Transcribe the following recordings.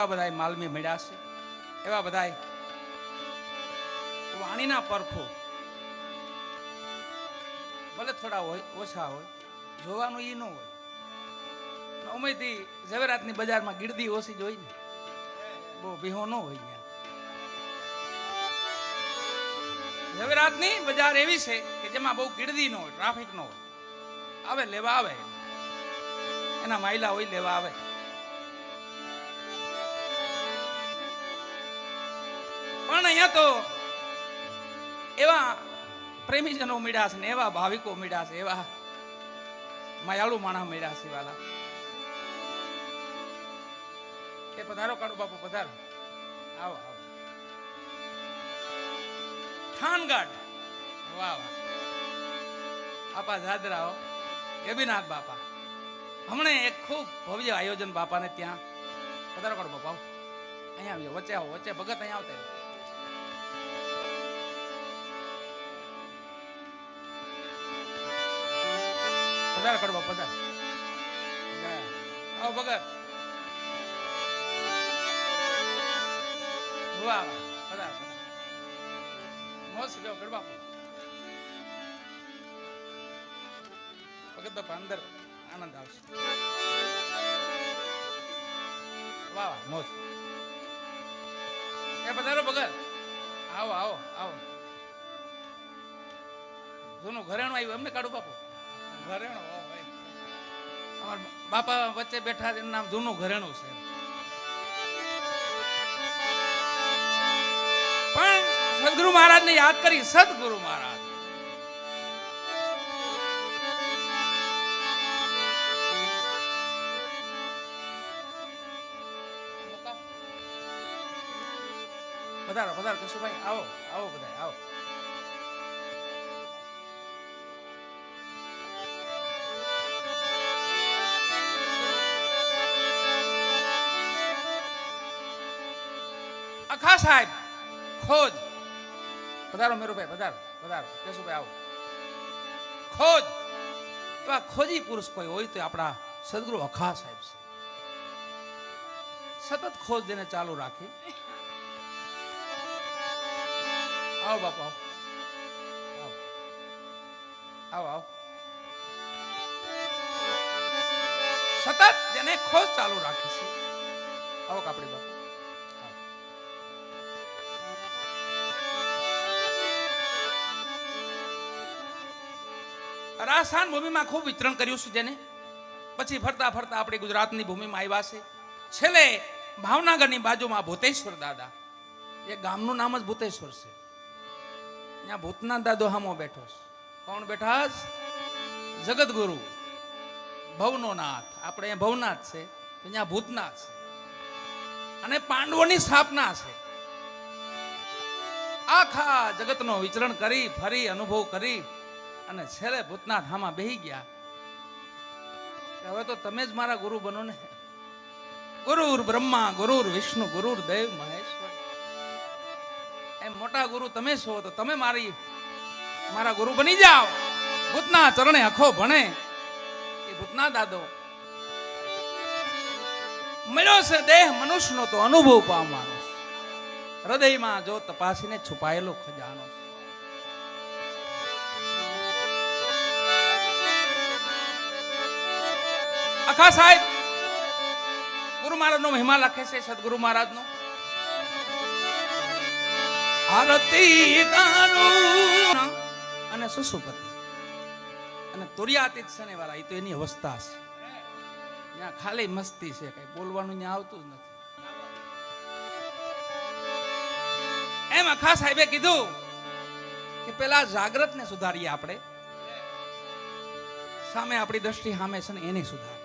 એવા બધાય માલમી મળ્યા છે. એવા બધાય વાણીના પરખો. ભલે થોડા હોય, ઓછા હોય, જોવાનું એ ન હોય. અમેથી ઝવેરાતની બજારમાં ગીરદી ઓછી જ હોય ને, બહુ ભીહો ન હોય ત્યાં. ઝવેરાતની બજાર એવી છે કે જેમાં બહુ ગીરદી ન હોય, ટ્રાફિક ન હોય. આવે, લેવા આવે. એના માયલા હોય, લેવા આવે. પણ અહીંયા તો એવા પ્રેમીજનો મળ્યા છે ને, એવા ભાવિકો મળ્યા છે, એવા માયાળુ માણસ મળ્યા છે, વાલા. એ પધારો કાઢો બાપુ, પધારો. આવો આવો. થાનગઢ વાહ વાહ. આપા જાદરાઓ ગેબીનાથ બાપા. હમણે એક ખૂબ ભવ્ય આયોજન બાપાને ત્યાં. પધારો કાઢો બાપા અહીંયા આવ્યો, વચ્ચે આવો, વચ્ચે ભગત અહીંયા આવતા પધાર કડવા પધાર. આવો ભગત. વાહ. પધાર મોસ ગયો કડવા ભગત બાપા, અંદર આનંદ આવશે. વાહ વાહ, મોજ. એ પધારો ભગત. આવો આવો આવો. જૂનું ઘરેણું આવ્યું, એમને કાઢું, બાપુ. ઘરેણું બાપા વચ્ચે બેઠા એનું નામ જૂનું ઘરેણું છે. પણ સદગુરુ મહારાજને યાદ કરી, સદગુરુ મહારાજ. પધારો પધારો, કશુભાઈ, આવો આવો બધા આવો. અખા સાહેબ? ખોજ પધારો મેરુભાઈ પધારો પધારો. કેશુભાઈ આવો. ખોજ એવા ખોજી પુરુષ કોઈ હોય તો આપણા સદગુરુ અખા સાહેબ છે. સતત ખોજ જેને ચાલુ રાખી. આવો બાપા, આવો. આવો આવો. સતત જેને ખોજ ચાલુ રાખી છે. આવો કાપડી બાપા. રાજસ્થાન ભૂમિમાં ખૂબ વિતરણ કર્યું છે જેને. પછી ફરતા ફરતા આપણી ગુજરાતની ભૂમિમાં આવ્યા છે. છેલ્લે ભાવનગરની બાજુમાં ભૂતેશ્વર દાદા. એ ગામનું નામ જ ભૂતેશ્વર છે. ત્યાં ભૂતનાથ દાદો હામો બેઠો છે. કોણ બેઠા જગતગુરુ ભવનો નાથ આપણે ભવનાથ છે. તો ત્યાં ભૂતનાથ છે. અને પાંડવોની સ્થાપના છે. આખા જગતનો વિચરણ કરી, ફરી અનુભવ કરી. અને છેલ્લે ભૂતનાથ હામાં બેહી ગયા. હવે તો તમે જ મારા ગુરુ બનો ને. ગુરુર બ્રહ્મા, ગુરુર વિષ્ણુ, ગુરુર દેવ, મહેશ્વર. એમ મોટા ગુરુ તમે છો તો તમે મારી, મારા ગુરુ બની જાઓ. ભૂતના ચરણે અખો ભણે. એ ભૂતના દાદો. મળ્યો છે દેહ મનુષ્યનો તો અનુભવ પામવાનો. હૃદયમાં જો તપાસીને છુપાયેલો ખજાનો છે. અખા સાહેબ, ગુરુ મહારાજનો મહિમા લખે છે સદગુરુ મહારાજનો. આરતી અને સુસુપતિ અને તુર્યાતીત શનિ વાળા એ તો એની અવસ્થા છે. ત્યાં ખાલી મસ્તી છે, કઈ બોલવાનું ત્યાં આવતું જ નથી. એમ અખા સાહેબે કીધું કે પેલા જાગ્રત ને સુધારીએ આપણે. સામે આપણી દ્રષ્ટિ સામે છે ને એને સુધાર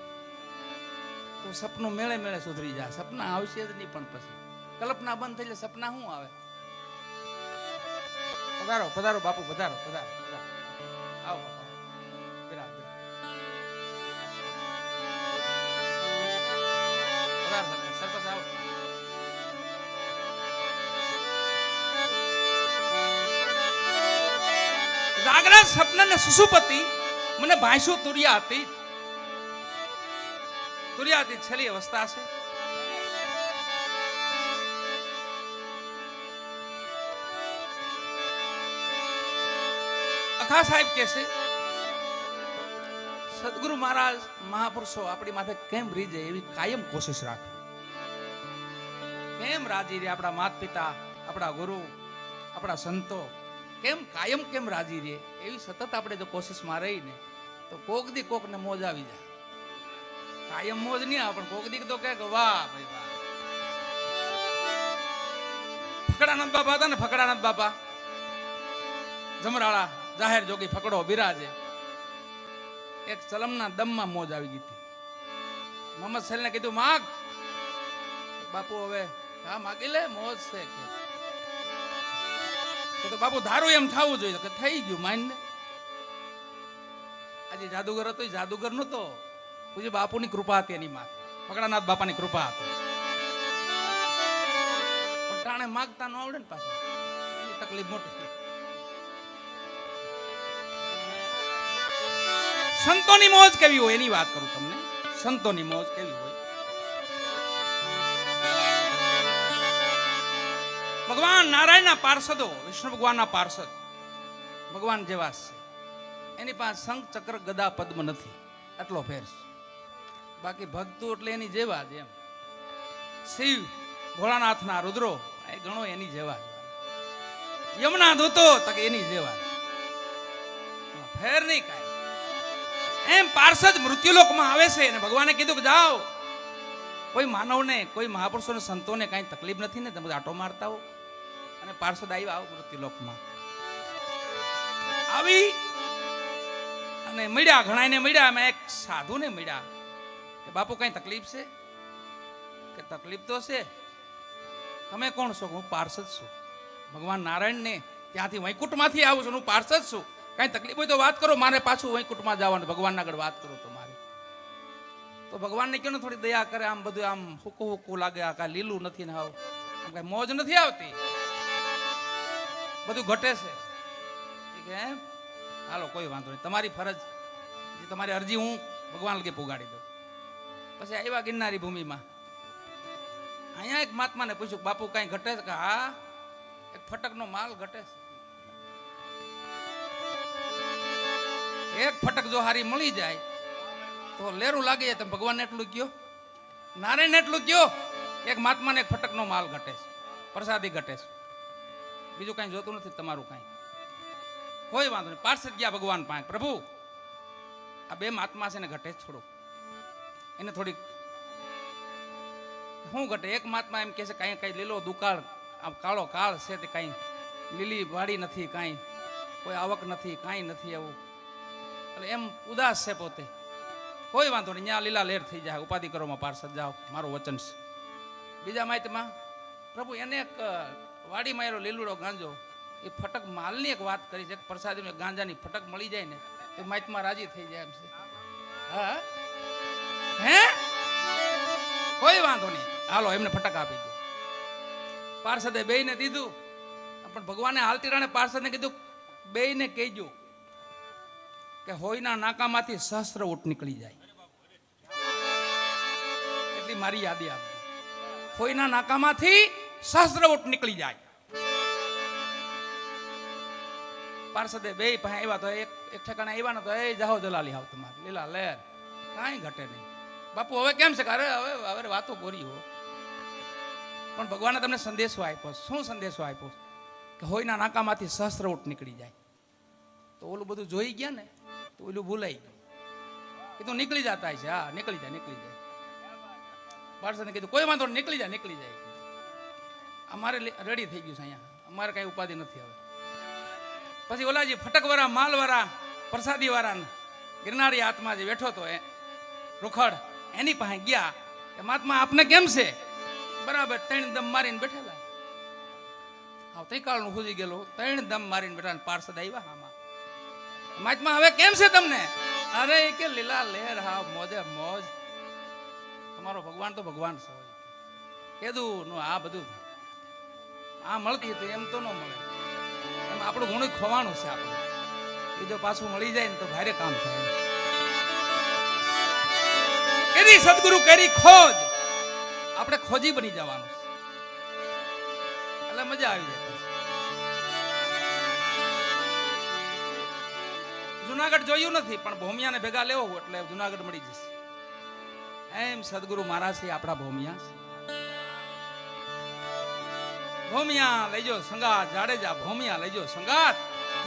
તો સપનું મેળે મેળે સુધરી જાય. સપના આવશે જ નહીં પણ પછી. કલ્પના બંધ થઈ જાય, સપના શું આવે? પધારો પધારો બાપુ, પધારો પધારો આવો બાપા. સરપંચ આવો. જાગ્રત સપન ને સુસુપતિ, મને ભાઈસુ તુર્યા હતી. તુરિયાની છેલ્લી અવસ્થા છે. અખા સાહેબ કે છે, સદગુરુ મહારાજ, મહાપુરુષો, આપણી માથે કેમ રીજે? એવી કાયમ કોશિશ રાખે. કેમ રાજી રે આપણા માતા પિતા આપણા ગુરુ, આપણા સંતો? કેમ કાયમ કેમ રાજી રે એવી સતત આપણે જો કોશિશમાં રહીને, તો કોક દી કોકને મોજ આવી જાય. કાયમ મોજ નહીં આવે, પણ કોક દીક તો કે વાહ ભાઈ વાહ. બાપા હતા ને ફકડાનંદ બાપા. જમરાળા જાહેર જોગી ફકડો બિરાજે. એક ચલમના દમમાં મોજ આવી ગઈ હતી. મોહમ્મદ સલીને કીધું, માગ. બાપુ હવે, હા, માગી લે, મોજ છે. તો બાપુ ધારું એમ થવું જોઈએ, કે થઈ ગયું માન ને આજે જાદુગર હતો જાદુગર નતો પૂજ્ય બાપુની કૃપા હતી એની માથે. ફકડાનાથ બાપાની કૃપા હતી. ટાણે માગતા ન આવડે ને પાછું. તકલીફ મોટી સંતોની મોજ કેવી હોય એની વાત કરું તમને? સંતોની મોજ કેવી હોય? ભગવાન નારાયણના પાર્ષદો, વિષ્ણુ ભગવાનના પાર્ષદ, ભગવાન જેવા છે. એની પાસે શંખ, ચક્ર, ગદા, પદ્મ નથી. આટલો ફેર છે. બાકી ભક્તો એટલે એની જેવા જ એમ. શિવ, ભોળાનાથના રુદ્રો, એ ગણો એની જેવા જ. યમુના ધોતો તક એની જેવા ફેર નહીં કાંઈ. એમ પાર્ષદ મૃત્યુલોકમાં આવે છે અને ભગવાને કીધું કે જાઓ. કોઈ માનવને, કોઈ મહાપુરુષોને, સંતોને કાંઈ તકલીફ નથી ને, તમે આટો મારતા હો. અને પાર્ષદ આવ્યા આવો મૃત્યુલોકમાં. આવી અને મળ્યા ઘણાને મળ્યા, એમાં એક સાધુને મળ્યા. કે બાપુ, કઈ તકલીફ છે? કે તકલીફ તો છે. તમે કોણ છો? હું પાર્ષદ છું. ભગવાન નારાયણને ત્યાંથી વૈકુંઠમાંથી આવું છું, હું પાર્ષદ છું. કાંઈ તકલીફ હોય તો વાત કરો, મારે પાછું વૈકુંઠમાં જવાનું, ભગવાનના આગળ વાત કરો તો મારે. તો ભગવાનને કેવું થોડી દયા કરે? આમ બધું આમ હુકું હુકું લાગે, આ કાંઈ લીલું નથી ને આવ. કઈ મોજ નથી આવતી? બધું ઘટે છે. કે હાલો, કોઈ વાંધો નહીં. તમારી ફરજ, જે તમારી અરજી હું ભગવાન લગે પુગાડી દઉં. પછી આવ્યા ગિરનારી ભૂમિમાં. અહીંયા એક મહાત્માને પૂછ્યું, બાપુ, કાંઈ ઘટે છે? કે, હા, એક ફટકનો માલ ઘટે છે. એક ફટક જો હારી મળી જાય, તો લેરું લાગી તમે ભગવાન એટલું કયો. નારાયણ એટલું કયો, એક મહાત્માને એક ફટકનો માલ ઘટે છે, પ્રસાદી ઘટે છે. બીજું કાંઈ જોતું નથી તમારું કાંઈ. કોઈ વાંધો નહીં, પાર્ષદ ગયા ભગવાન પાસે, પ્રભુ, આ બે મહાત્મા છે ને, ઘટે થોડું એને થોડીક શું ઘટે? એક મહાત્મા એમ કહે છે, કાંઈ કાંઈ લીલો દુકાળ, આમ કાળો કાળ છે તે કાંઈ લીલી વાડી નથી, કાંઈ કોઈ આવક નથી, કાંઈ નથી એવું એટલે એમ ઉદાસ છે પોતે. કોઈ વાંધો નહીં, ત્યાં લીલા લેર થઈ જાય, ઉપાધિ કરોમાં પાર્ષદ જાઓ, મારું વચન છે. બીજા માહિતીમાં, પ્રભુ, એને એક વાડીમાં એનો લીલુડો ગાંજો, એ ફટક માલની એક વાત કરી છે પ્રસાદીનો ગાંજાની ફટક મળી જાય ને, તો માહિતમાં રાજી થઈ જાય એમ છે. હા. હે? કોઈ વાંધો નહીં. હાલો, એમને ફટક આપી દો. પાર્ષદે બેયને દીધું, પણ ભગવાને હાલતી રાણે પાર્ષદને કીધું, બેયને કહેજો કે હોયના નાકામાંથી સહસ્ત્ર ઊંટ નીકળી જાય. એટલી મારી યાદી આપજો. હોયના નાકામાંથી સહસ્ત્ર ઊંટ નીકળી જાય. પાર્ષદે બે પાસે આવ્યા તો એક એક ઠેકાણે આવ્યા ને તો, એ જાહો જલાલી આવ તમારે. લીલા લહેર કાંઈ ઘટે નહીં. બાપુ, હવે કેમ છે? અરે હવે હવે વાતો બોરી હો. પણ ભગવાને તમને સંદેશો આપ્યો. શું સંદેશો આપ્યો? કે હોયના નાકામાંથી સહસ્ત્ર ઊંટ નીકળી જાય. તો ઓલું બધું જોઈ ગયા ને, તો ઓલું ભૂલાઈ ગયું. કીધું નીકળી જતા છે હા, નીકળી જાય નીકળી જાય. પાર્ષદને કીધું, કોઈ વાંધો નીકળી જાય નીકળી જાય. અમારે રેડી થઈ ગયું છે અહીંયા. અમારે કાંઈ ઉપાધિ નથી હવે. પછી ઓલાજી ફટકવાળા, માલવાળા પ્રસાદીવાળા ગિરનારી આત્મા જે બેઠો હતો એ, રૂખડ એની પાસે ગયા કે મહાત્મા, આપને કેમ છે? બરાબર, ત્રણ દમ મારીને બેઠેલા કાળનું હુજી ગયેલો. ત્રણ દમ મારીને બેઠા પાર્સદ આવ્યા આમાં મહાત્મા, હવે કેમ છે તમને? અરે કે લીલા લહેર હા મોજે મોજ. તમારો ભગવાન તો ભગવાન છે. કીધું નું આ બધું. આ મળતી હતી, એમ તો ન મળે. એમ આપણું ઘણું ખોવાનું છે આપણે. એ જો પાછું મળી જાય ને તો ભારે કામ થાય. કેદી સદગુરુ કરી ખોજ? આપણે ખોજી બની જવાનું એટલે મજા આવી જાય. જુનાગઢ જોયું નથી, પણ ભોમિયાને ભેગા લેવો એટલે જુનાગઢ મળી જશે. એમ સદગુરુ મહારાજ છે, આપણા ભોમિયા. ભોમિયા લઈજો સંગાત જાડેજા, ભોમિયા લઈજો સંગાત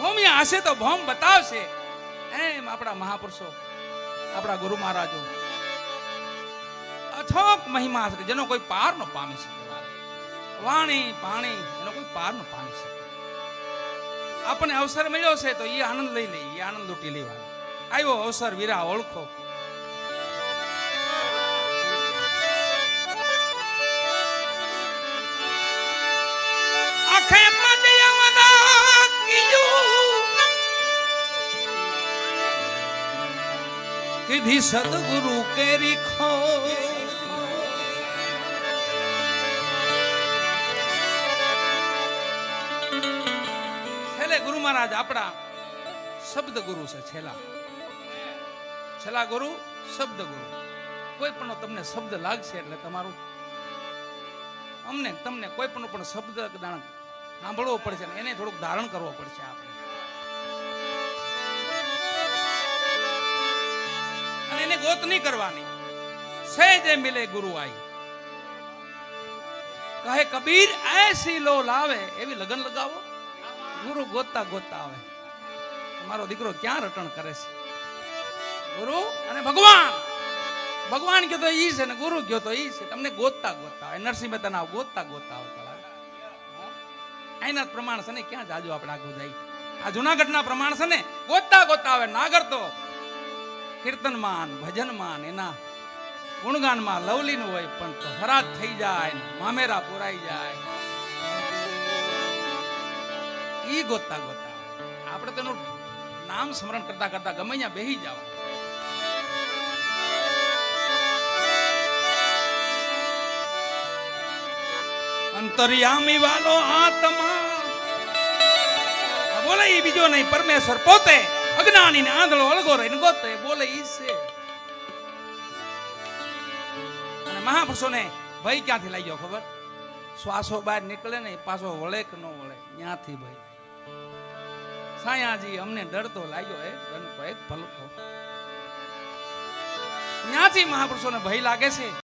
ભોમિયા હશે તો ભોમ બતાવશે. એમ આપણા મહાપુરુષો, આપણા ગુરુ મહારાજો. અથોક મહિમા છે જેનો કોઈ પાર ન પામી શકે. વાણી, પાણી, એનો કોઈ પાર ન પામી શકે. આપણને અવસર મળ્યો છે તો એ આનંદ લઈ લઈ એ આનંદ લૂંટી લેવાનો. આવ્યો અવસર, વીરા ઓળખો. કીધી. સદગુરુ કેરી ખો મહારાજ, આપણા શબ્દ ગુરુ છે છેલ્લા. છેલ્લા ગુરુ શબ્દ ગુરુ કોઈ પણ તમને શબ્દ લાગશે એટલે તમારું અમને, તમને કોઈ પણ પણ શબ્દ સાંભળવો પડશે એને થોડુંક ધારણ કરવો પડશે આપણે. અને એને ગોત નહીં કરવાની. સહેજે મિલે ગુરુ આઈ. કહે, કબીર, એસી લો લાવે. એવી લગન લગાવો. ગુરુ ગોતતા ગોતતા આવે. મારો દીકરો ક્યાં રટણ કરે છે? ગુરુ અને ભગવાન! ભગવાન કયો તો છે ને ગુરુ કયો તો ઈ છે. તમને ગોતતા ગોતતા આવે. નરસિંહ મહેતાના ગોતતા ગોતતા આવતા જ પ્રમાણ છે ને ક્યાં જાજો આપણે આગળ જાય આ જુનાગઢના પ્રમાણ છે ને ગોતતા ગોતતા આવે. નાગર તો કીર્તનમાન, ભજનમાન, એના ગુણગાનમાં લવલીનું હોય પણ તો હરાજ થઈ જાય મામેરા પુરાઈ જાય. ઈ ગોતતા ગોતતા. આપણે તેનું નામ સ્મરણ કરતા કરતા ગમે ત્યાં બેહી જાવ અંતર્યામી વાલો આત્મા. બોલે ઈ બીજો નહીં, પરમેશ્વર પોતે અજ્ઞાની ને આંધળો અળગો રહીને ગોતે, બોલે ઈ છે. અને મહાપુરુષોને ભય ક્યાંથી લાગ્યો ખબર? શ્વાસો બહાર નીકળે ને પાછો વળે કે ન વળે, ત્યાંથી ભય. સાયાજી અમને ડરતો લાગ્યો એ ડંકો એક ભલકો ત્યાંથી મહાપુરુષોને ભય લાગે છે?